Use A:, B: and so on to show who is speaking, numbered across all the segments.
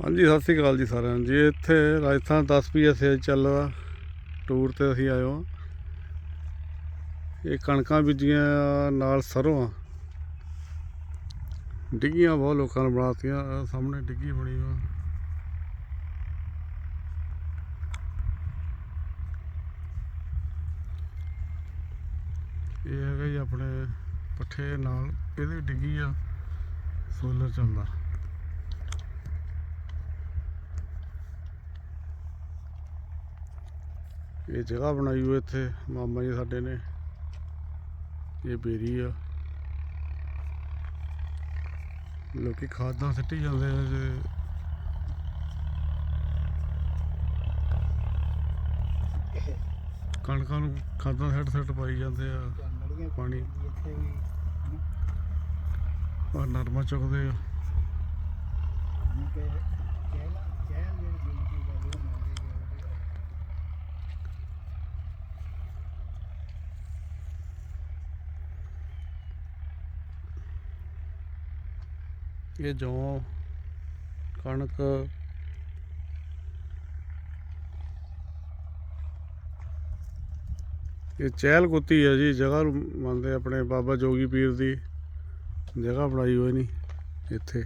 A: ਹਾਂਜੀ, ਸਤਿ ਸ੍ਰੀ ਅਕਾਲ ਜੀ ਸਾਰਿਆਂ ਨੂੰ। ਜੀ ਇੱਥੇ ਰਾਜਸਥਾਨ 10 ਪੀਐਸਏ ਚੱਲਦਾ ਟੂਰ ਤੇ ਅਸੀਂ ਆਏ ਹਾਂ। ਇਹ ਕਣਕਾਂ ਬੀਜੀਆਂ ਨਾਲ ਸਰੋਂ ਆ। ਡਿੱਗੀਆਂ ਬਹੁਤ ਲੋਕਾਂ ਨੇ ਬਣਾਤੀਆਂ। ਆਹ ਸਾਹਮਣੇ ਡਿੱਗੀ ਬਣੀ ਵਾ ਇਹ ਹੈਗਾ ਜੀ ਆਪਣੇ ਪੱਠੇ ਨਾਲ। ਇਹਦੇ ਡਿੱਗੀ ਆ ਸੋਲਰ ਚੱਲਦਾ ਇਹ ਜਗ੍ਹਾ ਬਣਾਈ ਹੋਈ ਇੱਥੇ, ਮਾਮਾ ਜੀ ਸਾਡੇ ਨੇ। ਇਹ ਬੇਰੀ ਆ। ਲੋਕੀ ਖਾਦਾਂ ਸਿੱਟੀ ਜਾਂਦੇ ਆ ਜੇ। ਕਣਕਾਂ ਨੂੰ ਖਾਦਾਂ ਸੱਟ ਸੱਟ ਪਾਈ ਜਾਂਦੇ ਆ। ਪਾਣੀ। ਆ ਨਰਮਾ ਚੁੱਕਦੇ ਆ। ਇਹ ਜੌਂ ਕਣਕ ਇਹ ਚਹਿਲ ਕੁੱਤੀ ਹੈ ਜੀ, ਜਗ੍ਹਾ ਨੂੰ ਮੰਨਦੇ ਆਪਣੇ ਬਾਬਾ ਜੋਗੀ ਪੀਰ ਦੀ। ਜਗ੍ਹਾ ਬਣਾਈ ਹੋਈ ਨਹੀਂ ਇੱਥੇ।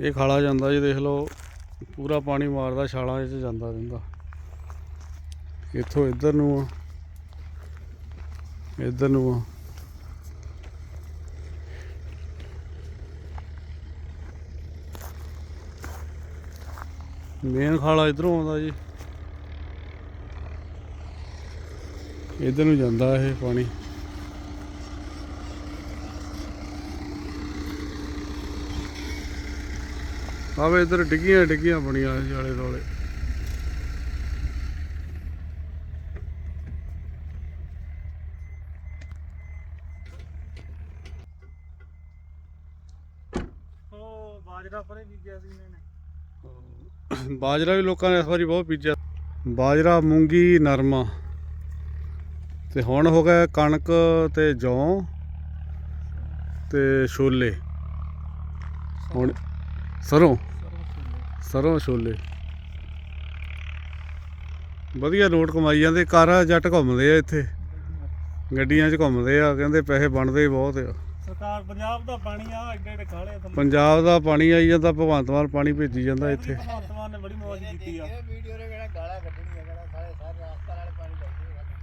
A: ਇਹ ਖਾਲਾ ਜਾਂਦਾ ਜੀ, ਦੇਖ ਲਓ। ਪੂਰਾ ਪਾਣੀ ਮਾਰਦਾ, ਛਾਲਾਂ ਵਿੱਚ ਜਾਂਦਾ ਰਹਿੰਦਾ। ਇੱਥੋਂ ਇੱਧਰ ਨੂੰ ਆ। ਇੱਧਰ ਨੂੰ ਆ। ਮੇਨ ਖਾਲਾ ਇਧਰੋਂ ਆਉਂਦਾ ਜੀ। ਇੱਧਰ ਨੂੰ ਜਾਂਦਾ ਇਹ ਪਾਣੀ। ਆਵੇ ਇੱਧਰ ਡਿੱਗੀਆਂ ਡਿੱਗੀਆਂ ਬਣੀਆਂ ਆਲੇ ਦੁਆਲੇ।
B: ਉਹ ਬਾਜਰਾ ਪਰੇ ਬੀਜਿਆ ਸੀ ਇਹਨਾਂ ਨੇ।
A: ਬਾਜਰਾ ਵੀ ਲੋਕਾਂ ਨੇ ਇਸ ਵਾਰੀ ਬਹੁਤ ਬੀਜਿਆ। ਬਾਜਰਾ ਮੂੰਗੀ ਨਰਮਾ। ਤੇ ਹੁਣ ਹੋ ਗਿਆ ਕਣਕ ਤੇ ਜੌਂ ਤੇ ਛੋਲੇ। ਹੁਣ ਸਰੋਂ? ਸਰੋਂ ਛੋਲੇ। ਵਧੀਆ ਲੋਟ ਕਮਾਈ ਜਾਂਦੇ ਕਾਰ ਜੱਟ ਘੁੰਮਦੇ ਆ ਇੱਥੇ। ਗੱਡੀਆਂ 'ਚ ਘੁੰਮਦੇ ਆ ਕਹਿੰਦੇ ਪੈਸੇ ਬਣਦੇ ਬਹੁਤ ਆ।
B: ਸਰਕਾਰ ਪੰਜਾਬ ਦਾ ਪਾਣੀ ਆ ਐਡੇ ਐਡੇ ਖਾਲੇ ਥੱਲੇ।
A: ਪੰਜਾਬ ਦਾ ਪਾਣੀ ਆਈ ਜਾਂਦਾ ਭਗਵੰਤ ਮਾਨ ਪਾਣੀ ਭੇਜੀ ਜਾਂਦਾ ਇੱਥੇ।
B: ਭਗਵੰਤ ਮਾਨ ਨੇ ਬੜੀ ਮੌਜ ਕੀਤੀ ਆ।
C: ਇਹ ਵੀਡੀਓ ਨੇ ਕਿਹੜਾ ਗਾਲਾਂ